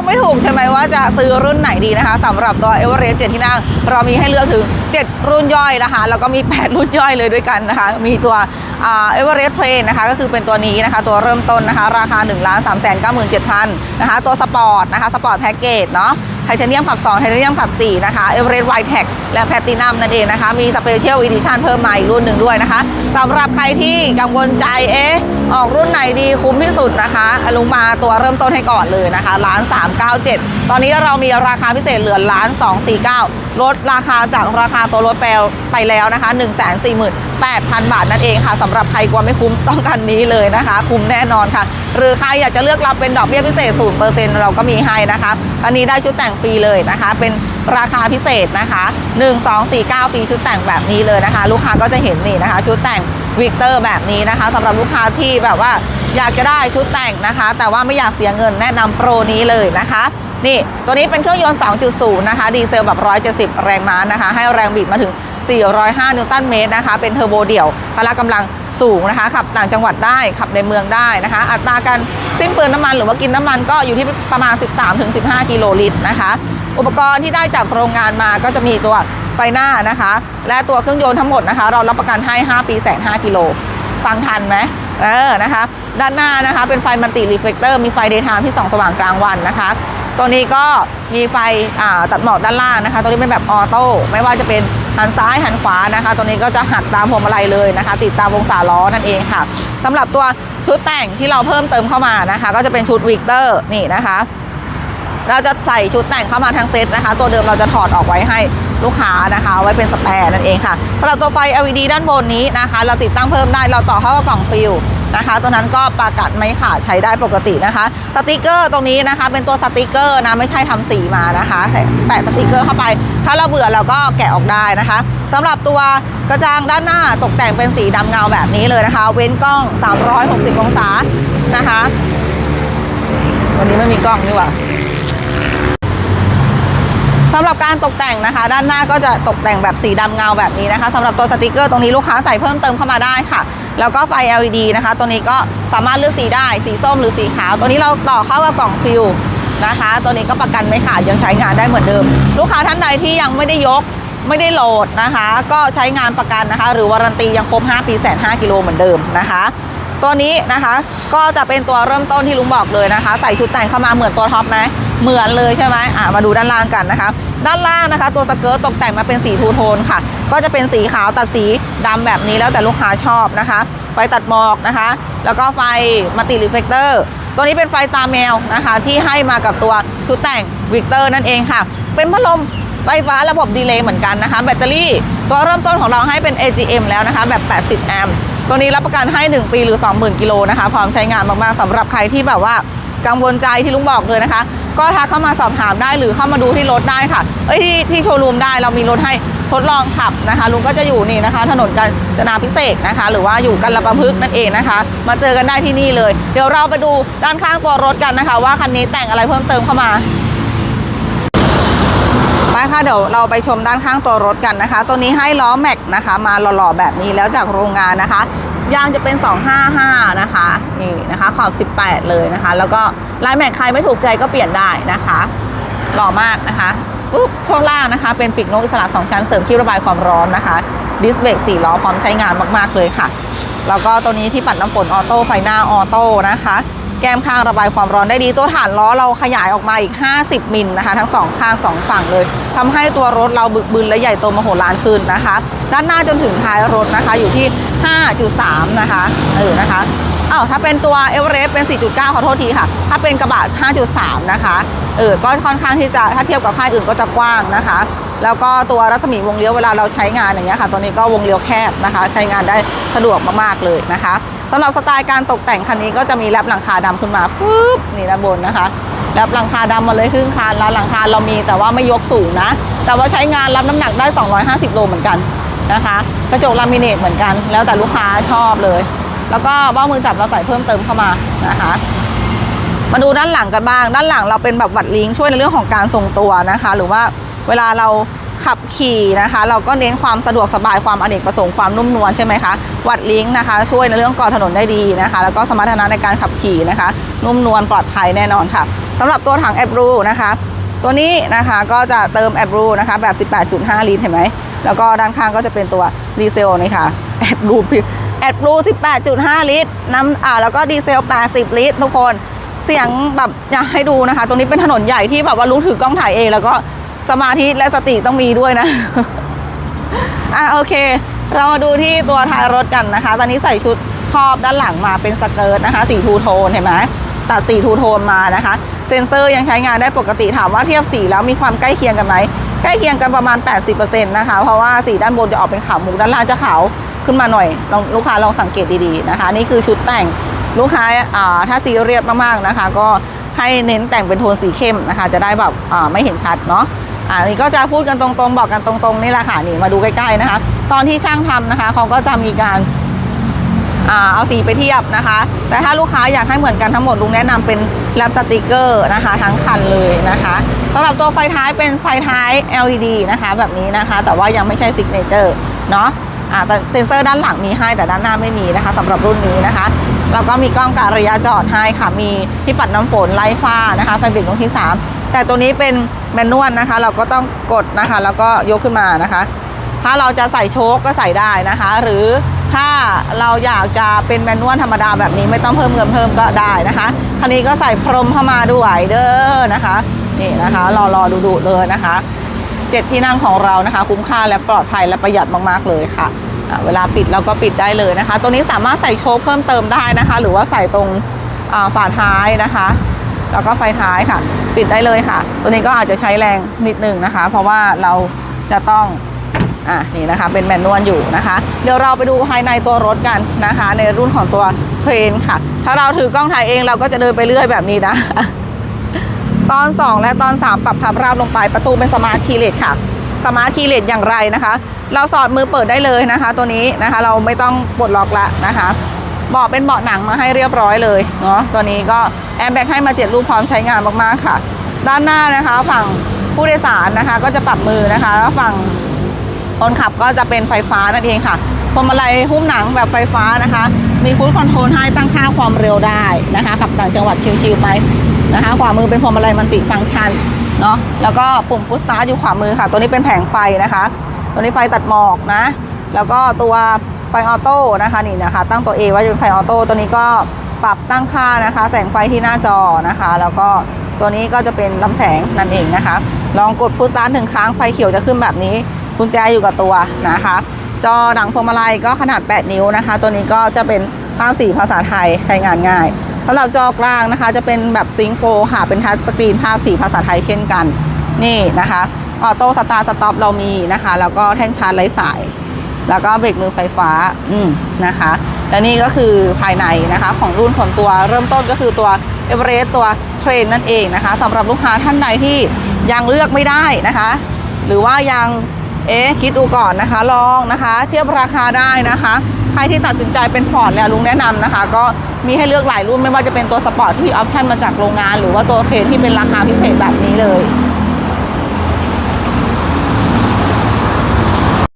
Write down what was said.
อกไม่ถูกใช่ไหมว่าจะซื้อรุ่นไหนดีนะคะสำหรับตัวเอเวอเรสต์เจ็ดที่นั่งเรามีให้เลือกถึง 7 รุ่นย่อยนะคะ แล้วก็มี 8 รุ่นย่อยเลยด้วยกันนะคะ มีตัวเอเวอเรสต์เพลนนะคะก็คือเป็นตัวนี้นะคะ ตัวเริ่มต้นนะคะ ราคา1 3 9 7 0 0 0นะคะ ตัวสปอร์ตนะคะสปอร์ตแพ็กเกจเนาะ ทเทเนียมขับ 2 ไทเทเนียมขับ 4 นะคะเอเวอเรสต์ไวแท็กและแพตตินัมนั่นเองนะคะ มีสเปเชียลอีดิชันเพิ่มมาอีกรุ่นหนึ่งด้วยนะคะสำหรับใครที่กังวลใจเอ๊ะออกรุ่นไหนดีคุ้มที่สุดนะคะลุงมาตัวเริ่มต้นให้ก่อนเลยนะคะล้าน397 ตอนนี้เรามีราคาพิเศษเหลือล้าน249 ลดราคาจากราคาตัวรถไปลไปแล้วนะคะ1 4 8 0 0 0 บาทนั่นเองค่ะสำหรับใครกลัวไม่คุ้มต้องกันนี้เลยนะคะ คุ้มแน่นอนค่ะ หรือใครอยากจะเลือกรับเป็นดอกเบี้ยพิเศษ0%เราก็มีให้นะคะอันนี้ได้ชุดแต่งฟรีเลยนะคะ เป็นราคาพิเศษนะคะ1 2 4 9ฟรีชุดแต่งแบบนี้เลยนะคะ ลูกค้าก็จะเห็นนี่นะคะ ชุดแต่งวิกเตอร์แบบนี้นะคะสำหรับลูกค้าที่แบบว่าอยากจะได้ชุดแต่งนะคะ แต่ว่าไม่อยากเสียเงินแนะนำโปรนี้เลยนะคะนี่ ตัวนี้เป็นเครื่องยนต์ 2.0 นะคะ ดีเซลแบบ 170 แรงม้านะคะ ให้แรงบิดมาถึง 405 นิวตันเมตรนะคะ เป็นเทอร์โบเดี่ยว พละกำลัง สูงนะคะ ขับต่างจังหวัดได้ ขับในเมืองได้นะคะ อัตราการสิ้นเปลืองน้ำมันหรือว่ากินน้ำมันก็อยู่ที่ประมาณ 13-15 กิโลลิตรนะคะ อุปกรณ์ที่ได้จากโรงงานมาก็จะมีตัวไฟหน้านะคะ และตัวเครื่องยนต์ทั้งหมดนะคะ เรารับประกันให้ 5 ปีแสน5กิโล ฟังทันไหมเออนะคะ ด้านหน้านะคะเป็นไฟมัลติรีเฟลเตอร์ มีไฟเดย์ไทม์ที่ส่องสว่างกลางวันนะคะ ตัวนี้ก็มีไฟตัดหมอกด้านล่างนะคะ ตัวนี้เป็นแบบออโต้ ไม่ว่าจะเป็น หันซ้ายหันขวานะคะ ตัวนี้ก็จะหักตามพวงมาลัยเลยนะคะ ติดตามวงศาล้อนั่นเองค่ะสำหรับตัวชุดแต่งที่เราเพิ่มเติมเข้ามานะคะ ก็จะเป็นชุดวิกเตอร์นี่นะคะ เราจะใส่ชุดแต่งเข้ามาทั้งเซตนะคะ ตัวเดิมเราจะถอดออกไว้ให้ลูกค้านะคะไว้เป็นสแปร์นั่นเองค่ะสำหรับตัวไฟ LED ด้านบนนี้นะคะ เราติดตั้งเพิ่มได้เราต่อเข้ากับกล่องฟิลนะคะตัวนั้นก็ประกัดไม่ขาดใช้ได้ปกตินะคะสติกเกอร์ตรงนี้นะคะ เป็นตัวสติกเกอร์นะไม่ใช่ทำสีมานะคะแต่แปะสติกเกอร์เข้าไป ถ้าเราเบื่อเราก็แกะออกได้นะคะสำหรับตัวกระจังด้านหน้าตกแต่งเป็นสีดำเงาแบบนี้เลยนะคะ เว้นกล้อง 360 องศานะคะ วันนี้ไม่มีกล้องนี่หว่า สำหรับการตกแต่งนะคะ ด้านหน้าก็จะตกแต่งแบบสีดำเงาแบบนี้นะคะสำหรับตัวสติกเกอร์ตรงนี้ลูกค้าใส่เพิ่มเติมเข้ามาได้ค่ะ แล้วก็ไฟ LED นะคะ ตัวนี้ก็สามารถเลือกสีได้สีส้มหรือสีขาว ตัวนี้เราต่อเข้ากับกล่องฟิลนะคะ ตัวนี้ก็ประกันไม่ขาดยังใช้งานได้เหมือนเดิม ลูกค้าท่านใดที่ยังไม่ได้ยกไม่ได้โหลดนะคะ ก็ใช้งานประกันนะคะ หรือวารันตียังครบ 5 ปีแสน5กิโลเหมือนเดิมนะคะ ตัวนี้นะคะก็จะเป็นตัวเริ่มต้นที่ลุงบอกเลยนะคะ ใส่ชุดแต่งเข้ามาเหมือนตัวท็อปไหม เหมือนเลยใช่ไหมอะมาดูด้านล่างกันนะคะ ด้านล่างนะคะ ตัวสเกิร์ตตกแต่งมาเป็นสีทูโทนค่ะ ก็จะเป็นสีขาวตัดสีดำแบบนี้แล้วแต่ลูกค้าชอบนะคะ ไฟตัดหมอกนะคะ แล้วก็ไฟมัลติรีเฟลคเตอร์ตัวนี้เป็นไฟตาแมวนะคะ ที่ให้มากับตัวชุดแต่งวิกเตอร์นั่นเองค่ะ เป็นพัดลมไฟฟ้าระบบดีเลย์เหมือนกันนะคะ แบตเตอรี่ตัวเริ่มต้นของเราให้เป็น AGM แล้วนะคะ แบบ 80 แอมป์ตัวนี้รับประกันให้ 1 ปีหรือ 20,000 กิโลนะคะ พร้อมใช้งานมาก ๆสำหรับใครที่แบบว่า กังวลใจที่ลุงบอกเลยนะคะ ก็ทักเข้ามาสอบถามได้หรือเข้ามาดูที่รถได้ค่ะ เอ้ยที่ที่โชว์รูมได้เรามีรถให้ทดลองขับนะคะ ลุงก็จะอยู่นี่นะคะ ถนนกาญจนาพิเศษนะคะ หรือว่าอยู่กันละประพฤกนั่นเองนะคะ มาเจอกันได้ที่นี่เลย เดี๋ยวเราไปดูด้านข้างตัวรถกันนะคะ ว่าคันนี้แต่งอะไรเพิ่มเติมเข้ามาไปค่ะเดี๋ยวเราไปชมด้านข้างตัวรถกันนะคะ ตัวนี้ให้ล้อแม็กนะคะ มาหล่อๆแบบนี้แล้วจากโรงงานนะคะ ยางจะเป็น 255 นะคะ นี่นะคะ ขอบ 18 เลยนะคะ แล้วก็ลายแม็กใครไม่ถูกใจก็เปลี่ยนได้นะคะหล่อมากนะคะปุ๊บช่วงล่างนะคะ เป็นปีกนกอิสระสองชั้นเสริมที่ระบายความร้อนนะคะดิสเบรกสี่ล้อพร้อมใช้งานมาก ๆ เลยค่ะ แล้วก็ตัวนี้ที่ปัดน้ำฝนออโต้ไฟหน้าออโต้นะคะ แก้มข้างระบายความร้อนได้ดี ตัวฐานล้อเราขยายออกมาอีก 50 มิลนะคะ ทั้งสองข้างสองฝั่งเลยทำให้ตัวรถเราบึกบึนและใหญ่โตมโหฬารขึ้นนะคะ ด้านหน้าจนถึงท้ายรถนะคะ อยู่ที่ 5.3 นะคะเออนะคะอ้าวถ้าเป็นตัวเอเวอเรสต์เป็น 4.9 ขอโทษทีค่ะ ถ้าเป็นกระบะ 5.3 นะคะเออก็ค่อนข้างที่จะถ้าเทียบกับค่ายอื่นก็จะกว้างนะคะ แล้วก็ตัวรัศมีวงเลี้ยวเวลาเราใช้งานอย่างเงี้ยค่ะ ตัวนี้ก็วงเลี้ยวแคบนะคะ ใช้งานได้สะดวกมากๆเลยนะคะสำหรับสไตล์การตกแต่งคันนี้ก็จะมีแรปหลังคาดำขึ้นมาฟึบนี่ด้านบนนะคะแรปหลังคาดำมาเลยครึ่งคันแล้วหลังคาเรามีแต่ว่าไม่ยกสูงนะ แต่ว่าใช้งานรับน้ำหนักได้ 250 โลเหมือนกัน นะคะ กระจกลามิเนตเหมือนกัน แล้วแต่ลูกค้าชอบเลย แล้วก็เบ้ามือจับเราใส่เพิ่มเติมเข้ามานะคะมาดูด้านหลังกันบ้าง ด้านหลังเราเป็นแบบวัดลิงช่วยในเรื่องของการทรงตัวนะคะ หรือว่าเวลาเราขับขี่นะคะ เราก็เน้นความสะดวกสบายความอเนกประสงค์ความนุ่มนวลใช่ไหมคะวัดลิงนะคะ ช่วยในเรื่องก่อถนนได้ดีนะคะ แล้วก็สมรรถนะในการขับขี่นะคะ นุ่มนวลปลอดภัยแน่นอนค่ะไฟสำหรับตัวถังแอบลูนะคะ ตัวนี้นะคะก็จะเติมแอดบลูนะคะแบบ 18.5 ลิตรเห็นไหม แล้วก็ด้านข้างก็จะเป็นตัวดีเซลนี่ค่ะแอดบลูแอดบลู18.5 ลิตรน้ำอ่าแล้วก็ดีเซล 80 ลิตร ทุกคนเสียงแบบอยากให้ดูนะคะ ตรงนี้เป็นถนนใหญ่ที่แบบว่ารู้ถือกล้องถ่ายเอง แล้วก็สมาธิและสติต้องมีด้วยนะ อะโอเค เรามาดูที่ตัวท้ายรถกันนะคะ ตอนนี้ใส่ชุดครอบด้านหลังมาเป็นสเกิร์ตนะคะสีทูโทนเห็นไหมตัดสีทูโทนมานะคะ เซ็นเซอร์ยังใช้งานได้ปกติถามว่าเทียบสีแล้วมีความใกล้เคียงกันไหมใกล้เคียงกันประมาณ 80%นะคะ เพราะว่าสีด้านบนจะออกเป็นขาวมุกด้านล่างจะขาวขึ้นมาหน่อยลองลูกค้าลองสังเกตดีๆนะคะ นี่คือชุดแต่งลูกค้าอ่าถ้าซีเรียสมากๆนะคะ ก็ให้เน้นแต่งเป็นโทนสีเข้มนะคะ จะได้แบบอ่าไม่เห็นชัดเนาะอ่านี่ก็จะพูดกันตรงๆ บอกกันตรงๆนี่แหละค่ะนี่มาดูใกล้ๆนะคะ ตอนที่ช่างทำนะคะเขาก็จะมีการ เอาสีไปเทียบนะคะ แต่ถ้าลูกค้าอยากให้เหมือนกันทั้งหมดลุงแนะนำเป็นแรปสติกเกอร์นะคะ ทั้งคันเลยนะคะสำหรับตัวไฟท้ายเป็นไฟท้าย LED นะคะ แบบนี้นะคะ แต่ว่ายังไม่ใช่ซิกเนเจอร์เนาะแต่เซ็นเซอร์ด้านหลังมีให้แต่ด้านหน้าไม่มีนะคะสำหรับรุ่นนี้นะคะแล้วก็มีกล้องการระยะจอดให้ค่ะ มีที่ปัดน้ำฝนไล่ฟ้านะคะไฟเบรกตรงที่ 3 แต่ตัวนี้เป็นแมนนวลนะคะ เราก็ต้องกดนะคะ แล้วก็ยกขึ้นมานะคะ ถ้าเราจะใส่โชคก็ใส่ได้นะคะ หรือ ถ้าเราอยากจะเป็นแมนนวลธรรมดาแบบนี้ไม่ต้องเพิ่มเงินเพิ่มก็ได้นะคะ คันนี้ก็ใส่พรมเข้ามาด้วยเด้อนะคะ นี่นะคะรอรอดูดูเลยนะคะเจ็ดที่นั่งของเรานะคะ คุ้มค่าและปลอดภัยและประหยัดมากๆเลยค่ะเวลาปิดเราก็ปิดได้เลยนะคะ ตัวนี้สามารถใส่โชคเพิ่มเติมได้นะคะ หรือว่าใส่ตรงฝาท้ายนะคะ แล้วก็ไฟท้ายค่ะ ปิดได้เลยค่ะ ตัวนี้ก็อาจจะใช้แรงนิดนึงนะคะ เพราะว่าเราจะต้อง อะนี่นะคะเป็นแมนนวลอยู่นะคะ เดี๋ยวเราไปดูภายในตัวรถกันนะคะ ในรุ่นของตัวเทรนค่ะ ถ้าเราถือกล้องถ่ายเองเราก็จะเดินไปเรื่อยแบบนี้นะ ตอน 2 และตอน 3 ปรับพับราบลงไปประตูเป็นสมาร์ทคีย์เลสค่ะ สมาร์ทคีย์เลสอย่างไรนะคะ เราสอดมือเปิดได้เลยนะคะ ตัวนี้นะคะเราไม่ต้องปลดล็อกละนะคะเบาะเป็นเบาะหนังมาให้เรียบร้อยเลยเนาะตัวนี้ก็แอร์แบ็กให้มาเจ็ดรูปพร้อมใช้งานมากๆค่ะ ด้านหน้านะคะฝั่งผู้โดยสารนะคะ ก็จะปรับมือนะคะแล้วฝั่ง คนขับก็จะเป็นไฟฟ้านั่นเองค่ะพวงมาลัยหุ้มหนังแบบไฟฟ้านะคะ มีคูดคอนโทรลให้ตั้งค่าความเร็วได้นะคะขับต่างจังหวัดชิลๆไปนะคะขวามือเป็นพวงมาลัยมันติฟังก์ชันเนาะแล้วก็ปุ่มฟุตสตาร์ทอยู่ขวามือค่ะ ตัวนี้เป็นแผงไฟนะคะ ตัวนี้ไฟตัดหมอกนะ แล้วก็ตัวไฟออโต้นะคะนี่นะคะ ตั้งตัว A ไว้เป็นไฟออโต้ตัวนี้ก็ปรับตั้งค่านะคะ แสงไฟที่หน้าจอนะคะ แล้วก็ตัวนี้ก็จะเป็นลำแสงนั่นเองนะคะ ลองกดฟุตสตาร์ทหนึ่งครั้งไฟเขียวจะขึ้นแบบนี้ กุญแจอยู่กับตัวนะคะ จอหนังพวงมาลัยก็ขนาด 8 นิ้วนะคะ ตัวนี้ก็จะเป็นภาพสีภาษาไทยใช้งานง่ายสำหรับจอกลางนะคะ จะเป็นแบบซิงโฟค่ะเป็นทัชสกรีนภาพสีภาษาไทยเช่นกัน นี่นะคะออโต้สตาร์สต็อปเรามีนะคะ แล้วก็แท่นชาร์จไร้สาย แล้วก็เบรกมือไฟฟ้าอืมนะคะและนี่ก็คือภายในนะคะของรุ่นของตัวเริ่มต้นก็คือตัวเอเวอเรสต์ตัวเทรนนั่นเองนะคะสำหรับลูกค้าท่านใดที่ยังเลือกไม่ได้นะคะ หรือว่ายัง เอ๊คิดดูก่อนนะคะ ลองนะคะ เทียบราคาได้นะคะ ใครที่ตัดสินใจเป็นฟอร์ดแล้วลุงแนะนำนะคะ ก็มีให้เลือกหลายรุ่นไม่ว่าจะเป็นตัวสปอร์ตที่ออปชั่นมาจากโรงงาน หรือว่าตัวเคที่เป็นราคาพิเศษแบบนี้เลย